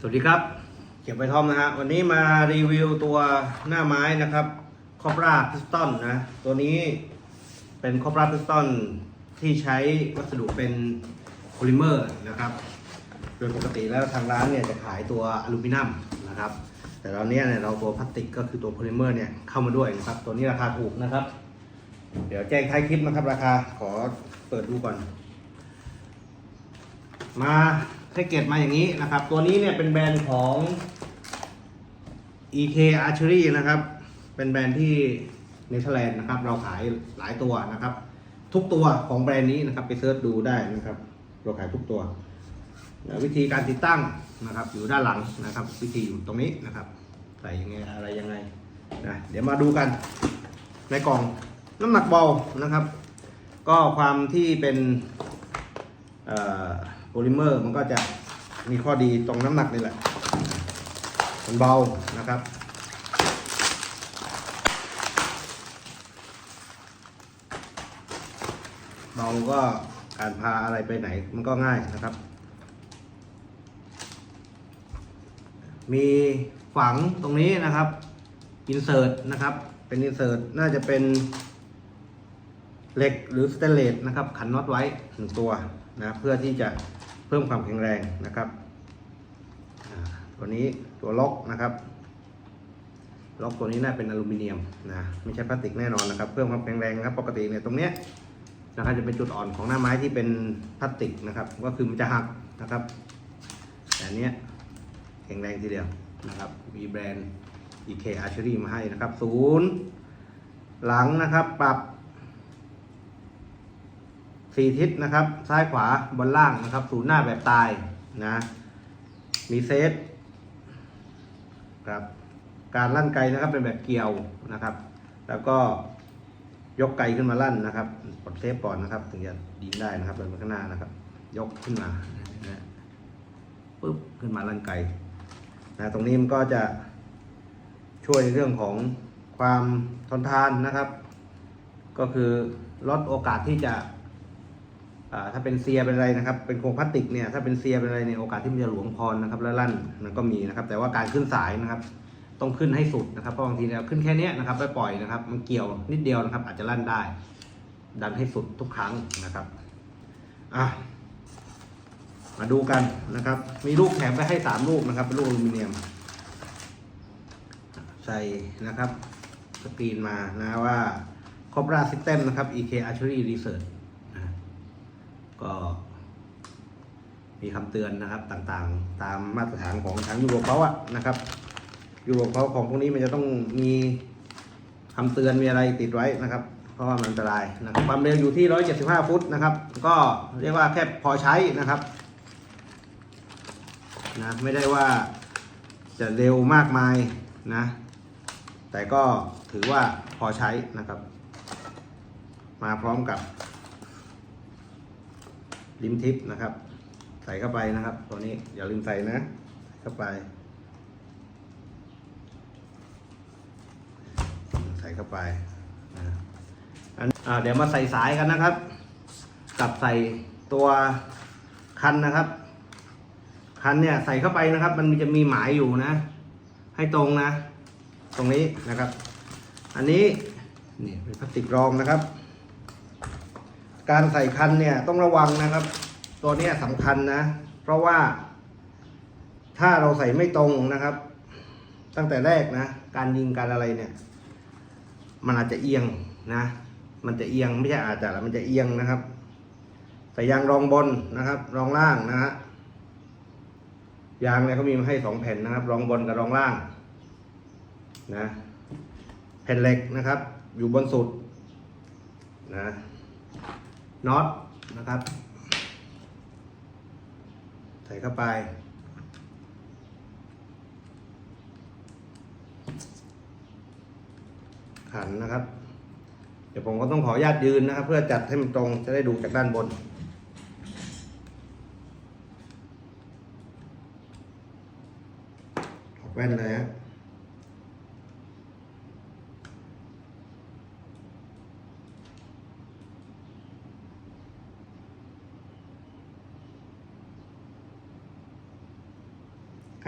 สวัสดีครับ เก็บไว้ทอมนะฮะ วันนี้มารีวิวตัวหน้าไม้นะครับคอปราพิสตันนะ ตัวนี้เป็นคอปราพิสตันที่ใช้วัสดุเป็นโพลิเมอร์นะครับ โดยปกติแล้วทางร้านเนี่ยจะขายตัวอลูมิเนียมนะครับ แต่ตอนนี้เนี่ยเราตัวพลาสติกก็คือตัวโพลิเมอร์เนี่ยเข้ามาด้วยนะครับ ตัวนี้ราคาถูกนะครับ เดี๋ยวแจ้งท้ายคลิปนะครับราคาขอเปิดดูก่อน มา พ็กเกจมาอย่างนี้นะครับ ตัวนี้เนี่ยเป็นแบรนด์ของ EK Archery นะครับ เป็นแบรนด์ที่เนเธอร์แลนด์นะครับ เราขายหลายตัวนะครับ ทุกตัวของแบรนด์นี้นะครับ ไปเซิร์ชดูได้นะครับ เราขายทุกตัววิธีการติดตั้งนะครับ อยู่ด้านหลังนะครับ วิธีอยู่ตรงนี้นะครับ ใส่ยังไงอะไรยังไงนะเดี๋ยวมาดูกัน ในกล่องน้ำหนักเบานะครับ ก็ความที่เป็นเอ่อ โพลิเมอร์มันก็จะมีข้อดีตรงน้ำหนักนี่แหละ มันเบานะครับ เบาก็การพาอะไรไปไหนมันก็ง่ายนะครับ มีฝังตรงนี้นะครับอินเสิร์ตนะครับ เป็นอินเสิร์ตน่าจะเป็นเหล็กหรือสเตนเลสนะครับ ขันน็อตไว้หนึ่งตัวนะเพื่อที่จะ เพิ่มความแข็งแรงนะครับตัวนี้ตัวล็อกนะครับ ล็อกตัวนี้น่าเป็นอลูมิเนียมนะไม่ใช่พลาสติกแน่นอนนะครับ เพิ่มความแข็งแรงครับปกติเนี่ยตรงเนี้ยนะครับจะเป็นจุดอ่อนของหน้าไม้ที่เป็นพลาสติกนะครับ ก็คือมันจะหักนะครับ แต่อันเนี้ยแข็งแรงทีเดียวนะครับมีแบรนด์ EK Archery มาให้นะครับศูนย์หลังนะครับปรับ สี่ทิศนะครับ ซ้ายขวาบนล่างนะครับ ศูนย์หน้าแบบตายนะ มีเซฟครับ การลั่นไกนะครับเป็นแบบเกี่ยวนะครับ แล้วก็ยกไกขึ้นมาลั่นนะครับปลดเซฟก่อนนะครับ ถึงจะดีได้นะครับเดินไปข้างหน้านะครับ ยกขึ้นมานะปึ๊บขึ้นมาลั่นไกนะตรงนี้มันก็จะช่วยในเรื่องของความทนทานนะครับ ก็คือลดโอกาสที่จะ ถ้าเป็นเซียเป็นอะไรนะครับ เป็นโครงพลาสติกเนี่ยถ้าเป็นเซียเป็นอะไรเนี่ยโอกาสที่มันจะหลวมพรนะครับแล้วลั่นมันก็มีนะครับ แต่ว่าการขึ้นสายนะครับ ต้องขึ้นให้สุดนะครับเพราะบางทีเราขึ้นแค่นี้นะครับไปปล่อยนะครับ มันเกี่ยวนิดเดียวนะครับ อาจจะลั่นได้ ดันให้สุดทุกครั้งนะครับอะมาดูกันนะครับ มีลูกแถมไปให้สามลูกนะครับเป็นลูกอลูมิเนียม ใส่นะครับสกรีนมานะว่า Cobra System นะครับ EK Archery Research ก็มีคำเตือนนะครับต่างๆ ตามมาตรฐานของทางยุโรปเขาอะนะครับยุโรปเขาของพวกนี้มันจะต้องมีคำเตือนมีอะไรติดไว้นะครับ เพราะว่ามันอันตรายนะครับความเร็วอยู่ที่ 175 ฟุตนะครับ ก็เรียกว่าแค่พอใช้นะครับนะไม่ได้ว่าจะเร็วมากมายนะ แต่ก็ถือว่าพอใช้นะครับ มาพร้อมกับ ลิมทิปนะครับ ใส่เข้าไปนะครับ ตัวนี้อย่าลืมใส่นะ เข้าไป ใส่เข้าไปอันเดี๋ยวมาใส่สายกันนะครับ กับใส่ตัวคันนะครับ คันเนี่ยใส่เข้าไปนะครับ มันจะมีหมายอยู่นะ ให้ตรงนะ ตรงนี้นะครับ อันนี้นี่เป็นพลาสติกรองนะครับ การใส่คันเนี่ยต้องระวังนะครับ ตัวนี้สำคัญนะ เพราะว่า ถ้าเราใส่ไม่ตรงนะครับ ตั้งแต่แรกนะ การยิงการอะไรเนี่ย มันอาจจะเอียงนะ มันจะเอียงไม่ใช่อาจจะมันจะเอียงนะครับใส่ยางรองบนนะครับ รองล่างนะฮะยางเนี่ยเขามีมาให้สองแผ่นนะครับ รองบนกับรองล่าง นะ แผ่นเหล็กนะครับ อยู่บนสุดนะ น็อตนะครับ ใส่เข้าไป ขันนะครับ เดี๋ยวผมก็ต้องขออนุญาตยืนนะครับ เพื่อจัดให้มันตรงจะได้ดูจากด้านบนถอดแว่นเลยฮะ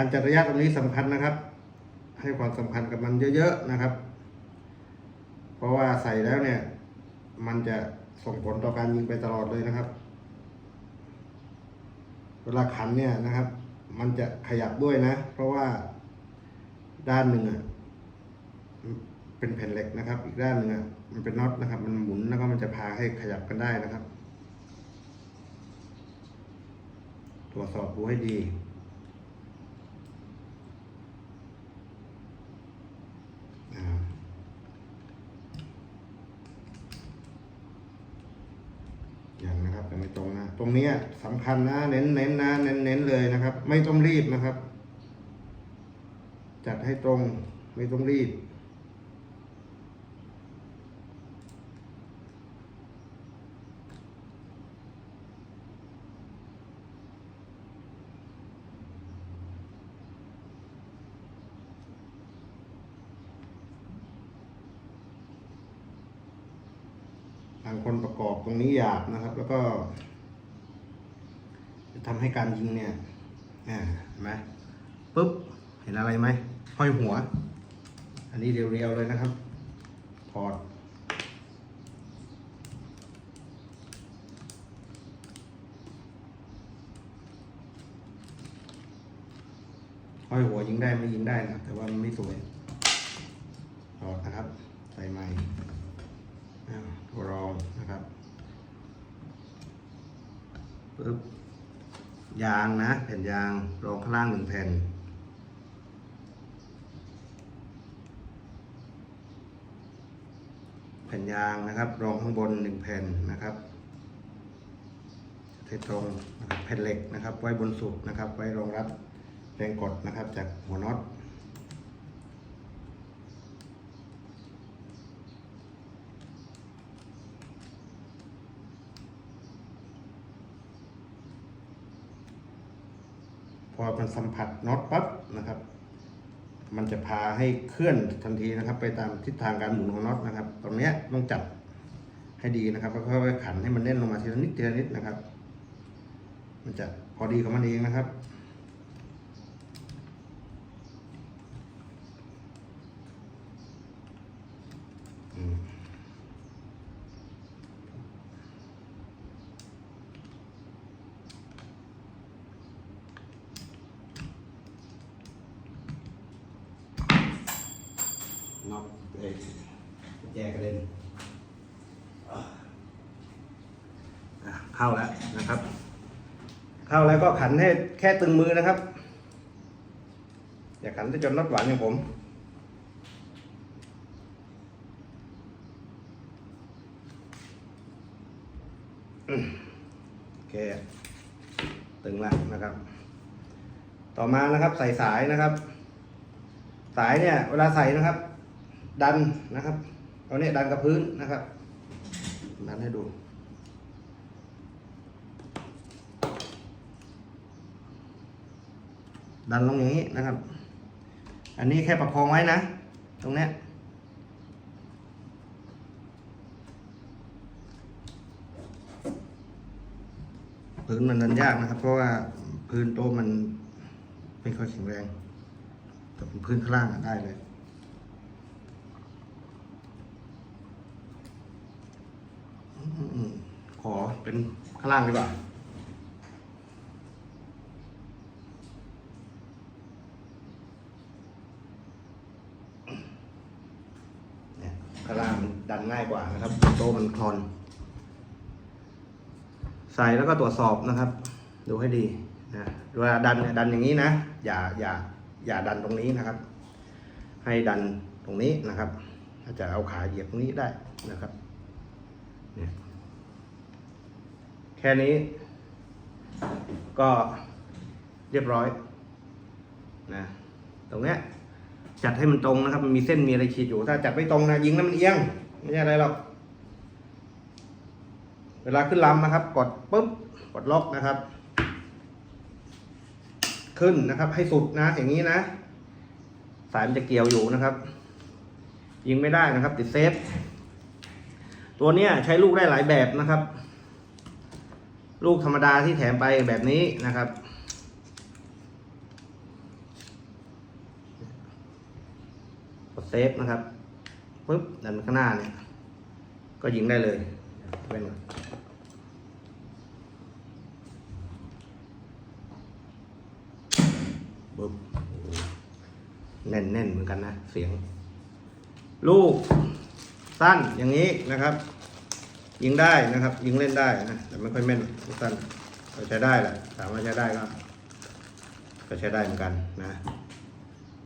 การจัดระยะตรงนี้สำคัญนะครับ ให้ความสำคัญกับมันเยอะๆนะครับ เพราะว่าใส่แล้วเนี่ย มันจะส่งผลต่อการยิงไปตลอดเลยนะครับ เวลาขันเนี่ยนะครับ มันจะขยับด้วยนะ เพราะว่าด้านหนึ่งอะเป็นแผ่นเหล็กนะครับ อีกด้านหนึ่งอะมันเป็นน็อตนะครับ มันหมุนแล้วก็มันจะพาให้ขยับกันได้นะครับ ตรวจสอบดูให้ดี อ่าอย่างนะครับยัง ไม่ตรงนะ ตรงนี้สำคัญนะ เน้นเน้นนะ เน้นเน้นเลยนะครับ ไม่ต้องรีบนะครับ จัดให้ตรง ไม่ต้องรีบ บางคนประกอบตรงนี้หยาบนะครับ แล้วก็จะทำให้การยิงเนี่ยอ่าเห็นไหมปุ๊บ เห็นอะไรไหมห้อยหัว อันนี้เรียวๆเลยนะครับ ถอดห้อยหัวยิงได้ไม่ยิงได้นะแต่ว่ามันไม่สวยถอดนะครับ ใส่ใหม่ อ่าตัวรองนะครับปึ๊บ ยางนะ แผ่นยางรองข้างล่างหนึ่งแผ่น แผ่นยางนะครับ รองข้างบนหนึ่งแผ่นนะครับเทตรงนะครับแผ่นเหล็กนะครับ ไว้บนสุดนะครับ ไว้รองรับแรงกดนะครับจากหัวน็อต พอ มันสัมผัสน็อตปั๊บนะครับ มันจะพาให้เคลื่อนทันทีนะครับ ไปตามทิศทางการหมุนของน็อตนะครับ ตรงนี้ต้องจับให้ดีนะครับแล้วค่อยๆขันให้มันแน่นลงมาทีละนิดทีละนิดนะครับ มันจะพอดีของมันเองนะครับอืม น็อกเอ้ยแจกระเด็นเข้าแล้วนะครับ เข้าแล้วก็ขันให้แค่ตึงมือนะครับ อย่าขันจะจนน็อตหวานอย่างผมโอเค ตึงแล้วนะครับ ต่อมานะครับใส่สายนะครับ สายเนี่ย เวลาใส่นะครับ ดันนะครับเอาเนี่ยดันกับพื้นนะครับดันให้ดูดันลงอย่างนี้นะครับ อันนี้แค่ประคองไว้นะ ตรงเนี้ยพื้นมันดันยากนะครับ เพราะว่าพื้นโต๊ะมันไม่ค่อยแข็งแรง แต่พื้นข้างล่างได้เลย อืม ขอเป็นข้างล่างดีกว่าข้างล่างมันดันง่ายกว่านะครับ โต๊ะมันคลอน ใส่แล้วก็ตรวจสอบนะครับ ดูให้ดีนะเวลาดันเนี่ยดันอย่างนี้นะ อย่าอย่าอย่าดันตรงนี้นะครับ ให้ดันตรงนี้นะครับอาจจะเอาขาเหยียบตรงนี้ได้นะครับเนี่ย แค่นี้ ก็เรียบร้อยนะตรงเนี้ยจัดให้มันตรงนะครับ มันมีเส้นมีอะไรขีดอยู่ ถ้าจัดไม่ตรงนะยิงแล้วมันเอียง ไม่ใช่อะไรหรอก เวลาขึ้นลำนะครับ กดปุ๊บ กดล็อกนะครับ ขึ้นนะครับ ให้สุดนะ อย่างนี้นะ สายมันจะเกี่ยวอยู่นะครับ ยิงไม่ได้นะครับ ติดเซฟ ตัวเนี้ยใช้ลูกได้หลายแบบนะครับ ลูกธรรมดาที่แถมไปแบบนี้นะครับ กดเซฟนะครับปุ๊บดันข้างหน้าเนี่ย ก็ยิงได้เลยเป็นปุ๊บแน่นๆเหมือนกันนะ เสียง ลูกสั้นอย่างนี้นะครับ ยิงได้นะครับ ยิงเล่นได้นะแต่ไม่ค่อยแม่นลูกสั้นก็ใช้ได้แหละถามว่าใช้ได้ก็ก็ใช้ได้เหมือนกันนะ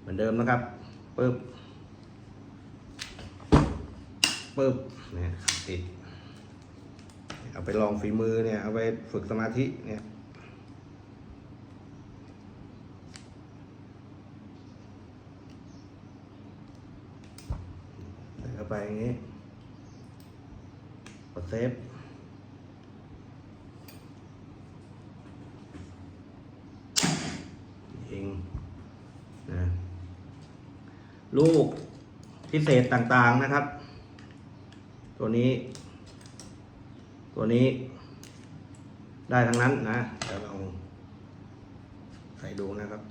เหมือนเดิมนะครับปึ๊บปึ๊บเนี่ยติด เอาไปลองฝีมือเนี่ย เอาไปฝึกสมาธิเนี่ยใส่เข้าไปอย่างนี้ ดเซฟเองนะลูกพิเศษต่างๆนะครับ ตัวนี้ ตัวนี้ ได้ทั้งนั้นนะเดี๋ยวเราใส่ดูนะครับ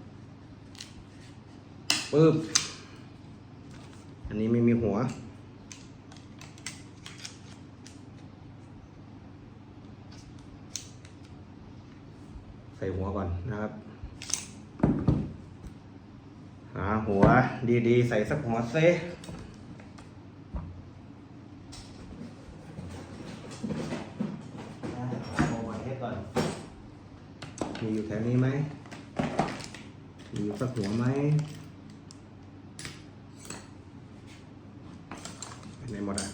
ปึ๊บอันนี้ไม่มีหัว ส่หัวก่อนนะครับหาหัวดีๆ ใส่สักหัวเซเอาไว้ให้ก่อนมีอยู่แถวนี้ไหมมีอยู่สักหัวไหมไปไหนหมดอะ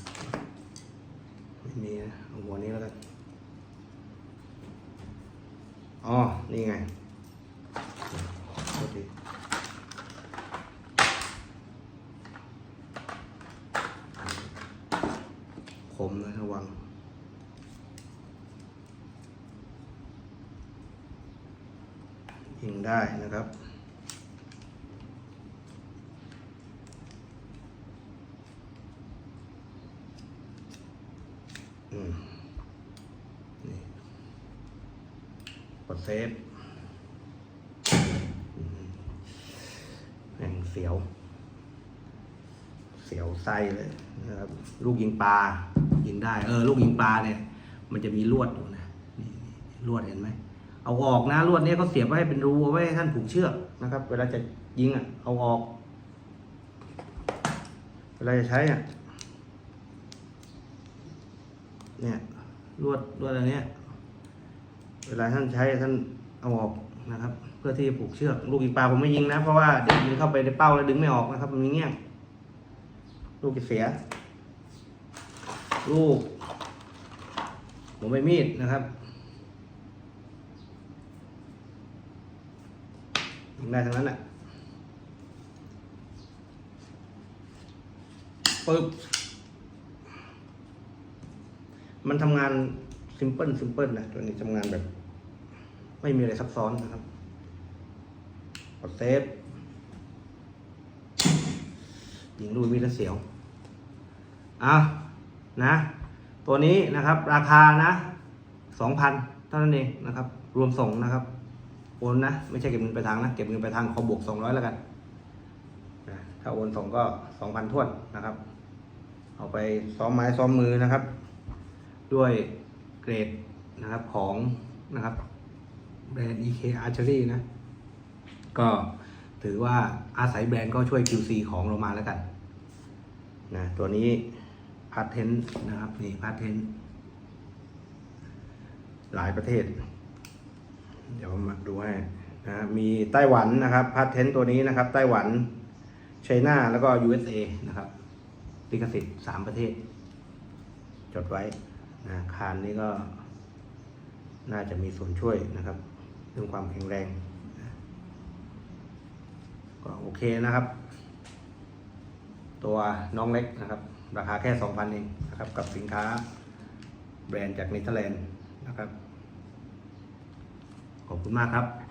ไม่มีนะเอาหัวนี้แล้วกัน อ๋อ นี่ไงโทษทีคมนะระวังยิงได้นะครับ กดเซฟแม่งเสียว เสียวไส้เลยนะครับลูกยิงปลายิงได้ เออ ลูกยิงปลาเนี่ย มันจะมีลวดอยู่นะนี่ลวดเห็นไหมเอาออกนะลวดเนี้ยเขาเสียบไว้ให้เป็นรูเอาไว้ให้ท่านผูกเชือกนะครับ เวลาจะยิงอะ เอาออก เวลาจะใช้อะเนี่ยลวดลวดอันเนี้ย เวลาท่านใช้ท่านเอาออกนะครับ เพื่อที่จะผูกเชือกลูกยิงปลาผมไม่ยิงนะ เพราะว่าเดี๋ยวยิงเข้าไปในเป้าแล้วดึงไม่ออกนะครับ มันมีเงี้ยงลูกจะเสีย ลูกผมไม่มีดนะครับยิงได้ทั้งนั้นแหละปึ๊บมันทำงาน ซิมเพิลซิมเพิลนะตัวนี้ทำงานแบบ ไม่มีอะไรซับซ้อนนะครับกดเซฟยิงลูกมีแล้วเสียวอะนะ ตัวนี้นะครับราคานะสองพันเท่านั้นเองนะครับ รวมส่งนะครับโอนนะ ไม่ใช่เก็บเงินไปทางนะ เก็บเงินไปทางขอบวกสองร้อยแล้วกันนะถ้าโอนส่งก็สองพันทวนนะครับ เอาไปซ้อมไม้ซ้อมมือนะครับ ด้วย รดนะครับของนะครับแบรนด์ EK Archery นะ ก็ถือว่าอาศัยแบรนด์ก็ช่วย QC ของเรามาแล้วกันนะตัวนี้พาเทนนะครับ นี่พาเทนหลายประเทศ เดี๋ยวมาดูให้นะมีไต้หวันนะครับพาเทนตัวนี้นะครับ ไต้หวันไชน่าแล้วก็ USA นะครับลิขสิทธิ์สามประเทศ จดไว้ นะคานนี้ก็น่าจะมีส่วนช่วยนะครับ เรื่องความแข็งแรงนะก็โอเคนะครับ ตัวน้องเล็กนะครับ ราคาแค่สองพันเองนะครับกับสินค้าแบรนด์จากเนเธอร์แลนด์นะครับ ขอบคุณมากครับ